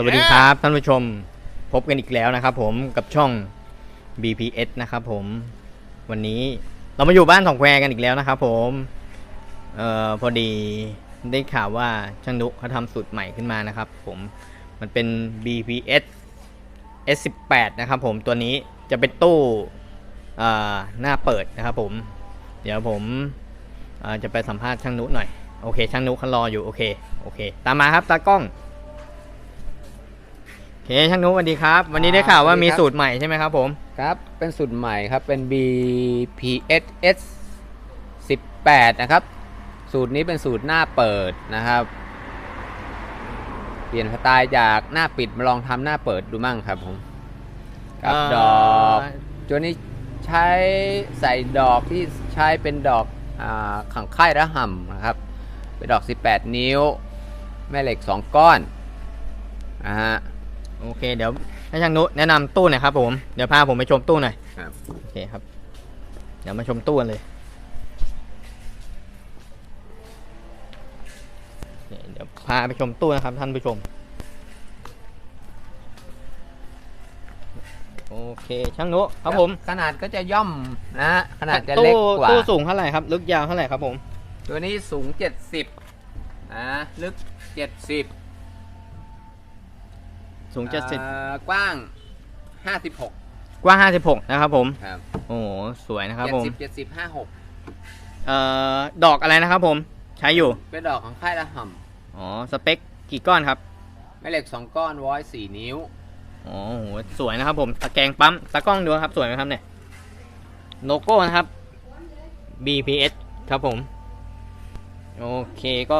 สวัสดีครับท่านผู้ชมพบกันอีกแล้วนะครับผมกับช่อง BPS นะครับผมวันนี้เรามาอยู่บ้านสองแควกันอีกแล้วนะครับผมเอ่อพอดีได้ข่าวว่าช่างนุเขาทำสูตรใหม่ขึ้นมานะครับผมมันเป็น BPS S18 นะครับผมตัวนี้จะเป็นตู้เอ่อหน้าเปิดนะครับผม เดี๋ยวผมจะไปสัมภาษณ์ช่างนุหน่อยโอเคช่างนุเขารออยู่โอเคโอเค ตามมาครับตากล้อง เคช่างนุสวัสดีครับ วันนี้ได้ข่าวว่าสวัสดีมีครับสูตรใหม่ใช่ไหมครับผม ครับ เป็นสูตรใหม่ครับ เป็น BPSS 18 นะครับ สูตรนี้เป็นสูตรหน้าเปิดนะครับ เปลี่ยนสไตล์จากหน้าปิดมาลองทำหน้าเปิดดูมั่งครับผมกับเอ่อดอกตัวนี้ใช้ใส่ดอกที่ใช้เป็นดอกอาขังค่ายระห่ำนะครับ เป็นดอก 18 นิ้ว แม่เหล็ก 2 ก้อนนะฮะ โอเค เดี๋ยวให้ช่างนุแนะนำตู้หน่อยครับผมเดี๋ยวพาผมไปชมตู้หน่อยครับ โอเคครับ เดี๋ยวมาชมตู้กันเลยนี่เดี๋ยวพาไปชมตู้นะครับ ท่านผู้ชม โอเคช่างนุครับผมขนาดก็จะย่อมนะฮะขนาดจะตู้เล็กกว่า ตู้สูงเท่าไหร่ครับ ลึกยาวเท่าไหร่ครับผม ตัวนี้สูง 70นะลึก 70 สูงเจ็ดสิบอ่ากว้าง 56 กว้างห้าสิบหกนะครับผมครับโอ้โหสวยนะครับผม70 70 56 เอ่อดอกอะไรนะครับผมใช้อยู่เป็นดอกของค่ายละห่อ๋อสเปคกี่ก้อนครับำแม่เหล็ก 2 ก้อนวอย4นิ้ว อ๋อโหสวยนะครับผมตะแกรงปั๊มตะกล้องดูครับสวยไหมครับเนี่ยโลโก้นะครับ BPS ครับผม โอเคก็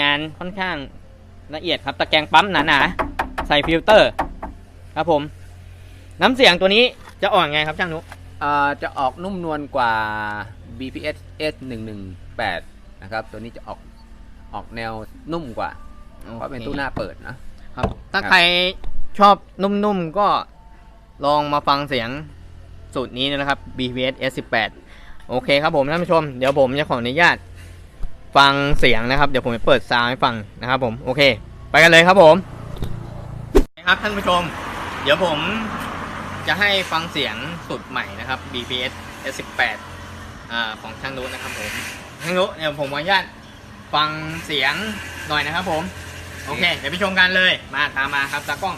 งานค่อนข้างละเอียดครับตะแกรงปั๊มหนาๆ ใส่ฟิลเตอร์ ครับผม น้ำเสียงตัวนี้จะอ่อนไงครับช่างนุอ่าจะออกนุ่มนวลกว่า BPS S 118 นะครับ ตัวนี้จะออกออกแนวนุ่มกว่า เพราะเป็นตู้หน้าเปิดนะครับ ถ้าครับใครชอบนุ่มๆก็ลองมาฟังเสียงสูตรนี้นะครับ BPS S18 โอเคครับผมท่านผู้ชม เดี๋ยวผมจะขออนุญาตฟังเสียงนะครับ เดี๋ยวผมจะเปิดซาวด์ให้ฟังนะครับผม โอเค ไปกันเลยครับผม ครับท่านผู้ชม เดี๋ยวผมจะให้ฟังเสียงสุดใหม่นะครับ BPS S18 อ่าของช่างนุนะครับผมช่างนุเดี๋ยวผมขออนุญาตฟังเสียงหน่อยนะครับผม โอเค เดี๋ยวไปชมกันเลยมาตามมาครับตากล้อง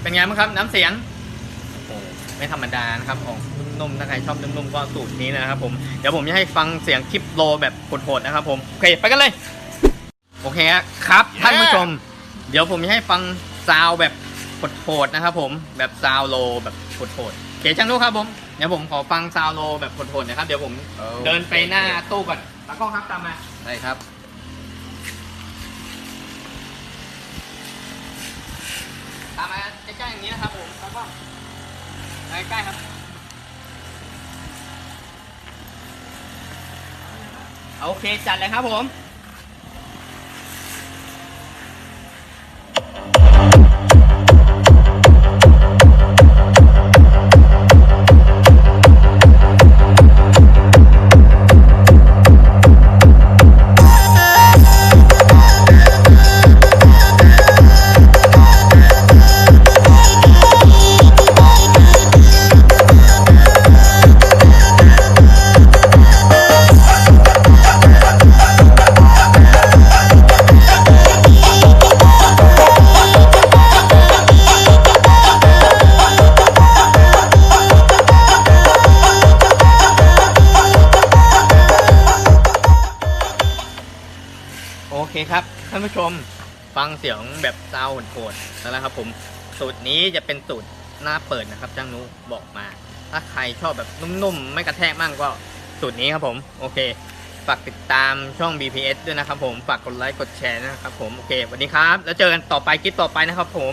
เป็นไงบ้างครับน้ำเสียงโอ้โหไม่ธรรมดานะครับของนุ่มๆถ้าใครชอบนุ่มๆก็สูตรนี้นะครับผมเดี๋ยวผมจะให้ฟังเสียงคลิปโลแบบโหดๆนะครับผมโอเคไปกันเลย โอเคครับท่านผู้ชม เดี๋ยวผมจะให้ฟังซาวด์แบบโหดๆนะครับผมแบบซาวด์โลแบบโหดๆโอเคช่างดูครับผมเดี๋ยวผมขอฟังซาวด์โลแบบโหดๆนะครับเดี๋ยวผมเดินไปหน้าตู้ก่อนตากล้องครับตามมาได้ครับตามมาใกล้ๆ อย่างนี้นะครับผมแล้วก็ใกล้ๆครับโอเคจัดเลยครับผม โอเคครับท่านผู้ชมฟังเสียงแบบซาวด์โหดๆแล้วนะครับผมสูตรนี้จะเป็นสูตรหน้าเปิดนะครับจ้างนุบอกมา ถ้าใครชอบแบบนุ่มๆ ไม่กระแทกมากก็สูตรนี้ครับผมโอเคฝากติดตามช่อง BPS ด้วยนะครับผมฝากกดไลค์กดแชร์นะครับผมโอเคสวัสดีครับ แล้วเจอกันต่อไปคลิปต่อไปนะครับผม